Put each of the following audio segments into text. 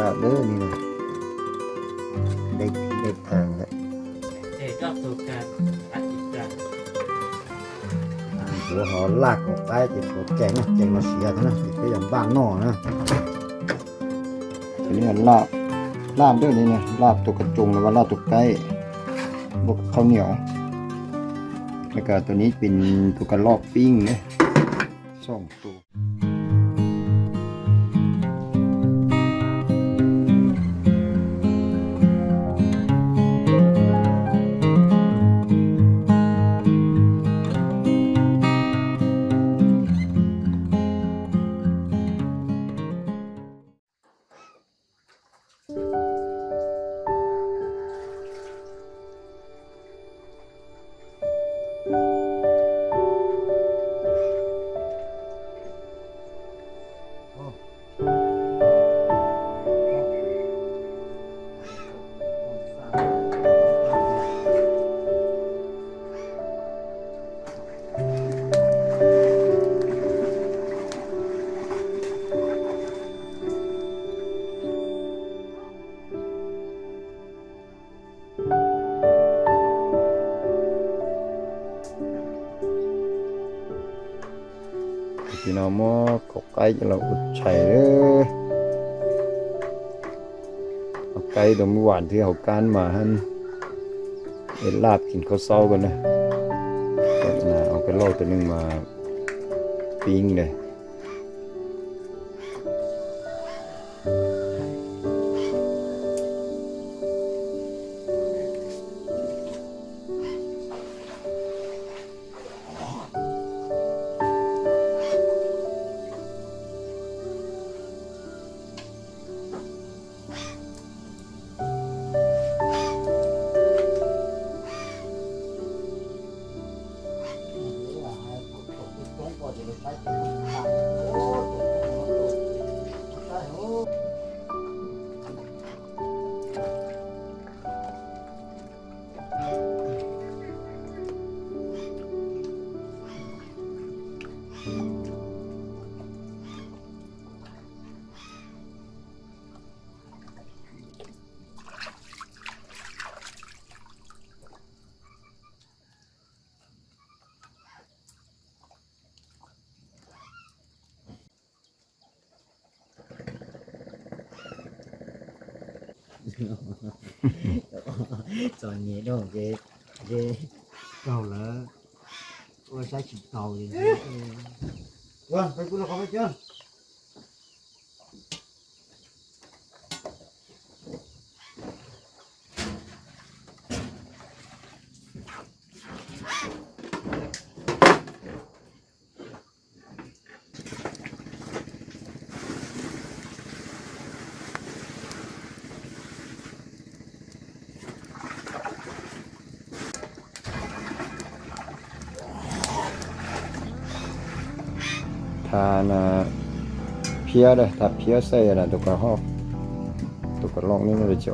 ลาบเด้อนี่นะได้ที่ได้ทางแล้วเด็กก็สู่การอัดจิตใจหัวหอลากออกไปจะตัวแกงนะแกงมาเสียเท่านะติดไปอย่างบ้านนอกนะตัวนี้มันลาบลาบเด้อนี่นะลาบตัวกระจงหรือว่าลาบตัวไก่บวกข้าวเหนียวแล้วก็ตัวนี้เป็นตัวกระลอกปิ้งเนี่ยสองตัว เราอุดใช่เด้อเอาไก่ตัวเมื่อวานที่เขาการมาหันเอ็ดลาบกินข้าวเศร้ากันนะเอาไปล่อตัวหนึงมาปิ้งเลย rồi nhẹ đâu ghê ghê cầu lỡ ôi sao chịu cầu gì Vâng, phải cũng là không phải chưa? ท他呢，撇的，他撇塞เลย好，都管弄那个叫嘛ใ。ส่วกระหอบตัวกระลองนี่มันจะ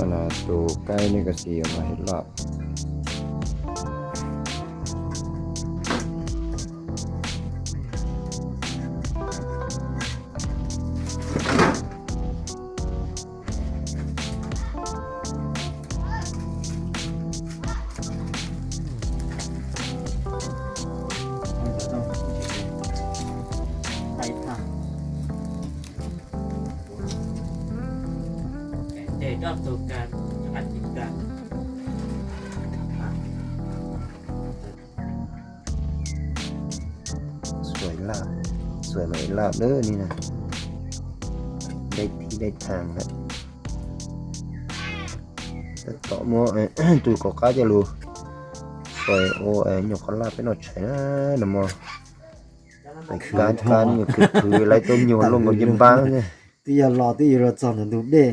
อันนั้นตัวใกล้นี่ก็สีมาเห็รับ ยอดสู่การอัดจิตกันสวยลาบสวยไหมลาบเด้อนี่นะ ได้ที่ได้ทางแล้วแต่ต่อมอตุยก็ก้าจะรู้สวยโอ้เอ๋ยหยกลาบไปหน่อยใช่นะนะมอไปการการเนี่ยคืออะไรต้มยวนลงกัยิมบ้างเนี่ยที่ยาลอที่ยาลอจอนถึงดูเด้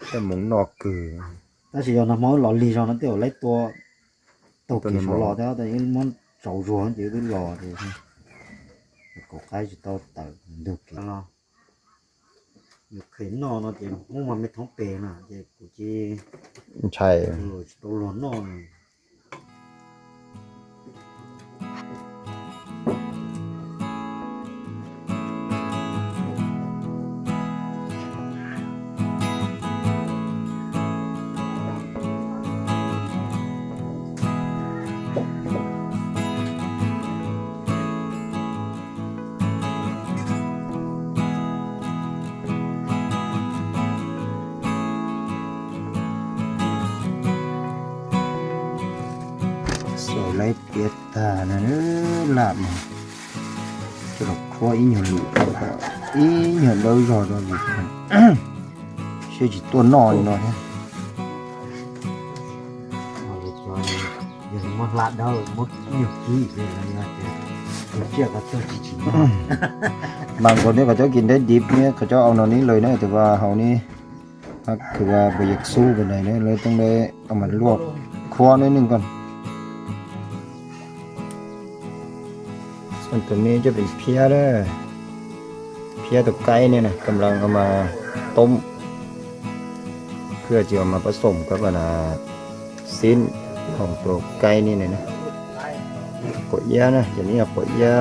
ấy nhiều con lạp cái nó chảy nó nằm mò phải cá cá nhiều cái thứ lấy tôm nhiều luôn còn dâm ba nha bây giờ lò bây giờ chọn được đúng đi cái món nọ cử ta chỉ cho nó món lò lì cho nó tiểu lấy to tàu Tôi kỳ làm số món. lò theo tại những món sầu ruộng chỉ cái lò thì có cái chỉ tao tự được cái lò được khi nó nó chỉ muốn mà mới thống bề nè chỉ của chỉ ใช่ rồi tao lò nó này. Cả nè làm này cái lọc khoa ý nhiều lụ ý nhiều đâu rồi rồi lụ sẽ chỉ tuần nọ thì nó thế Họ để cho những một lạ đâu một nhiều kỹ về là như thế Tôi chưa có tôi chỉ chỉ nói บางคนเนี่ยเขาจะกินได้ดิบเนี่ยเขาจะเอานอนนี้เล ส่นตัวนี้จะเป็นเพี้ยนะเพี้ยตัวไก่เนี่ยนะกำลังเอามาต้ม เพื่อจะเอามาผสมกับนาสิ้นของตัวไก่นี่นะนะปวยานะอย่างนี้ปวดยา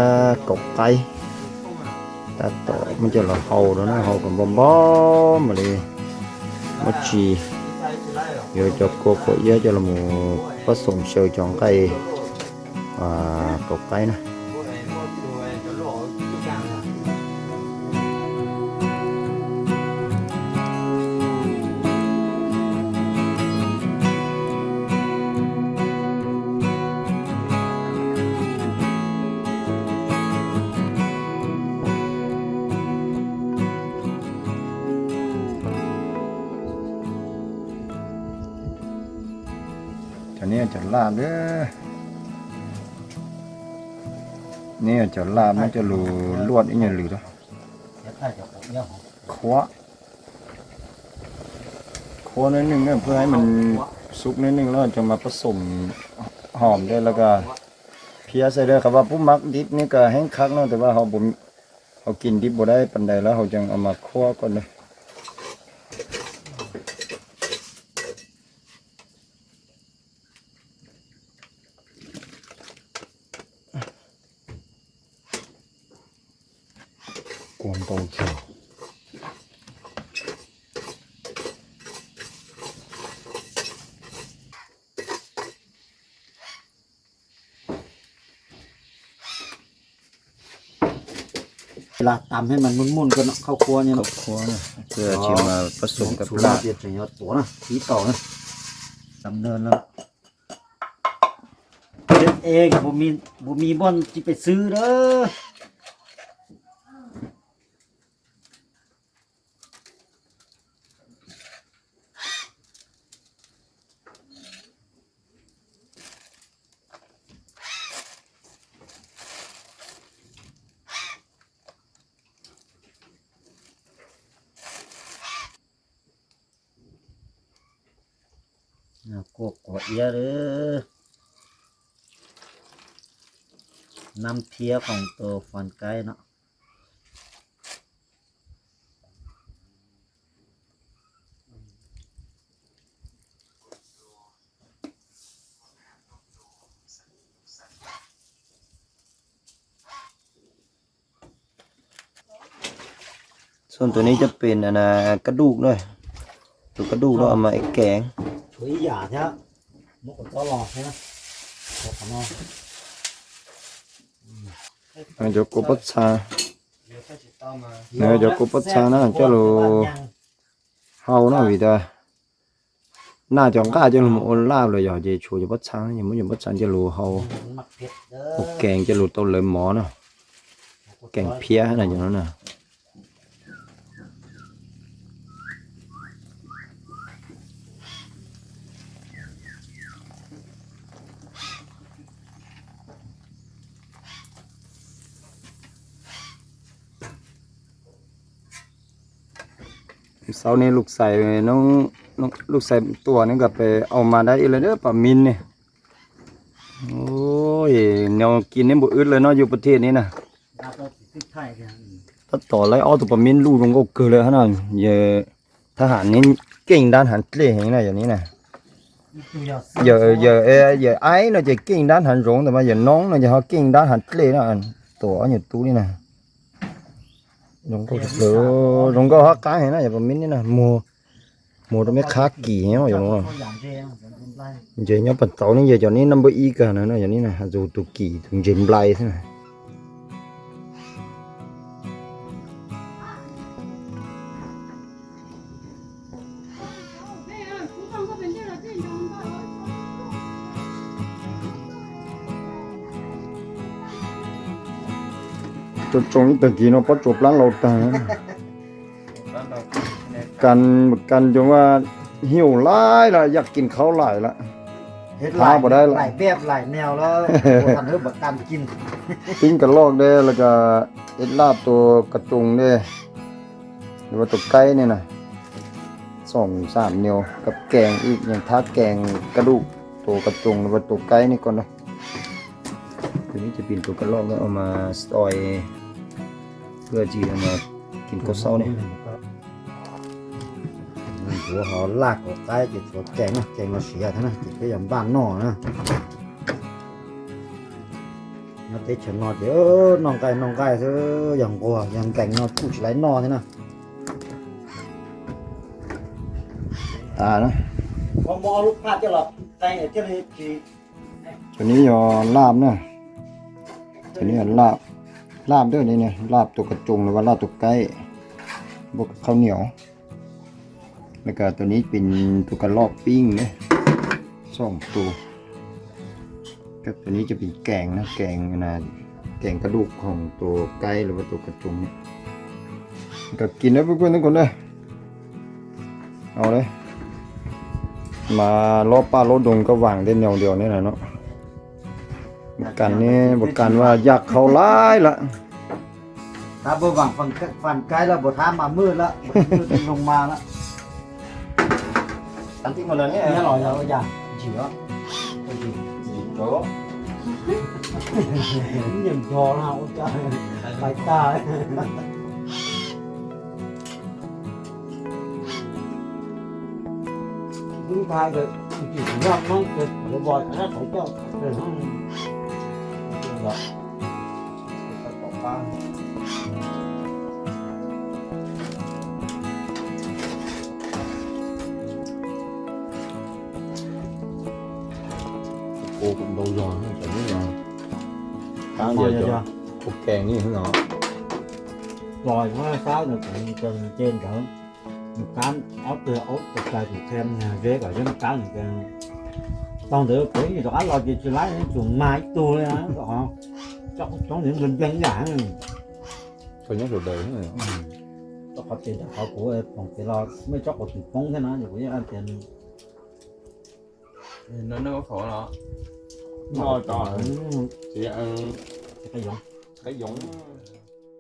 กบไก่ตาต่อมันจะหล่อเฮาแล้วนะเฮากับบอมบอมมาเลยมัชีเดี๋ยวจะกบปวยาจะละมูผสมเชลจองไก่อ่ากบไก่นะ ว้านิดนึงเนี่ยเพื่อให้มันสุกนิดนึงแล้วจะมาผสมหอมได้แล้วก็เพียใส่เลยครับว่าผู้มักดิบนี่ก็แห้งคักเนาะแต่ว่าเขาผมเขากินดิบบ่ได้ปันใดแล้วเขาจึงเอามาคั่วก่อนเลย กวนตงเขียวเวลาตำให้มันมุนๆก็เนาะเข้าครัวเนี่ยครอเนาะบครัวนะเพื่อที่มาผสมกับสูตรลาบเดียดจะยอดตัวนะทีต่อนะดำเนินแล้วเด็ดเองบ่มีบ่มีบ่อนที่ไปซื้อเด้อ กกหัวเอียเด้อน้ำเพียของตัวฟันไก่เนาะส่วนตัวนี้จะเป็นอันกระดูกด้วยตัวกระดูกเราเอามาไอ้แกง ช่วยหยาใช่ไหมมกก็รอใช่ไหมขอขนออันจะกบปัชชาเนอะเดี๋ยวกูปัดชานะเจ้าโลเฮาเนาะ vì ta na chọn cá cho một ôn lao rồi giờ về chùa cho bắt sáng nhưng muốn dùng bắt sáng cho lù hầu หมักเผ็ดเด้ một อ kèn cho lù tàu lợn mỏ nè kèn pía này cho nó nè เสาร์นี้ลูกใส่น้องน้องลูกใส่ตัวนี่ก็ไปเอามาได้อีกแล้วเด้อปลามินเนี่ยโอ้ยแนวกินนี่บ่อึดเลยเนาะอยู่ประเทศนี้นะเราก็ติดไทยกันถ้าต่อไล่เอาตัวปลามินลูกลงก็เกินเลยขนาดเยอะทหารนี่เก่งด้านหันเตะอย่างนี้นะอย่างนี้นะเยอะเยอะเออเยอะไอ้เนาะจะเก่งด้านหันรงแต่ว่าอย่าน้องเนาะจะเขาเก่งด้านหันเตะนะอันตัวอันอยู่ตู้นี่นะ ลงก็เออลงก็ฮักกายเห็นนะอย่าปลามินนี่นะมัวมัวต้องไม่ค้ากี่เนาะอย่างนู้นเ dính blay thế này จนจงตะกี้เนาะพอจบร้านเราตายแล้วเราในกันกันจนว่าหิวหลายละอยากกินข้าวหลายละเฮ็ดหาบ่ได้ละหลายแบบหลายแนวแล้วบ่ทันเฮ็ดบักกันกินปิ้งกระลอกเด้แล้วก็เอ็ดลาบตัวกระจุงเด้หรือว่าตัวไก่เนี่ยนะสองสามเหนียวกับแกงอีกอย่างท้าแกงกระดูกตัวกระจุงหรือว่าตัวไก่นี่ก่อนเนาะ ตัวนี้จะเป็นตัวกระลอกแล้วเอามาซอยเพื่อจีเอามากินข้าวเช้าเนี่ยหัวหอลากออกใต้จิตตัวแกงนะแกงเราเสียท่านะจิตก็อย่างบ้านนอกนะ nó tế chuẩn nọt thì ơ nòng cài nòng cài thứ อย่างกลัวอย่างแก่งนอดกูจะไหลนอนี่นะตาเนาะพอมอลูกพลาดจะหรอกแต่เจ้าเลยจีตัวนี้ยอลาบเนาะ ตัวนี้ลาบลาบด้วยนี่เนี่ยลาบตัวกระจุงหรือว่าลาบตัวไก่บวกข้าวเหนียว แล้วก็ตัวนี้เป็นตัวกระลอกปิ้งเนี่ยสองตัวกับตัวนี้จะเป็นแกงนะแกงนะแกงกระดูกของตัวไก่หรือว่าตัวกระจุงเนี่ยก็กินได้เพื่อนๆทุกคนเลยเอาเลยมาลอบป้าลดดงก็วางได้แนวเดียวนี่แหละเนาะ บทกันนี่บทกันว่าอยากเขาร้ายละถ้าบ่หวังฟังฟันไกลแล้วบ่ท้ามามืดละมืดลงมาละ ăn thích một lần nhé นี่อร่อยแล้วอย่างเฉียว chỗ ยังพอนะโอ้จ้าไปตายมึงพายก็จิตว่ามันเกิดเดี๋ยวบ่อยถ้าเขาเจ้าเกิด ห้องแบบ tỏ ba cô cũng lâu rồi chẳng biết là ตาม tháng มา giờ จะ cho cục kèn như thế nào ลอยว่าเช้าเนี่ยผมจะเจนกับ cán áo từ áo từ cài của thêm ghế cả trên cán thì 当得可以啥老姐去来就买多了啊，好，找找点人边干。có những người dân dạng. coi nhớ rồi đời này. Ừ. cho họ tiền họ của phòng tiền lo mới cho có tiền phong thế nó nhiều cái ăn tiền nó nó có khổ nó nó trời. Chị ăn cái giống cái giống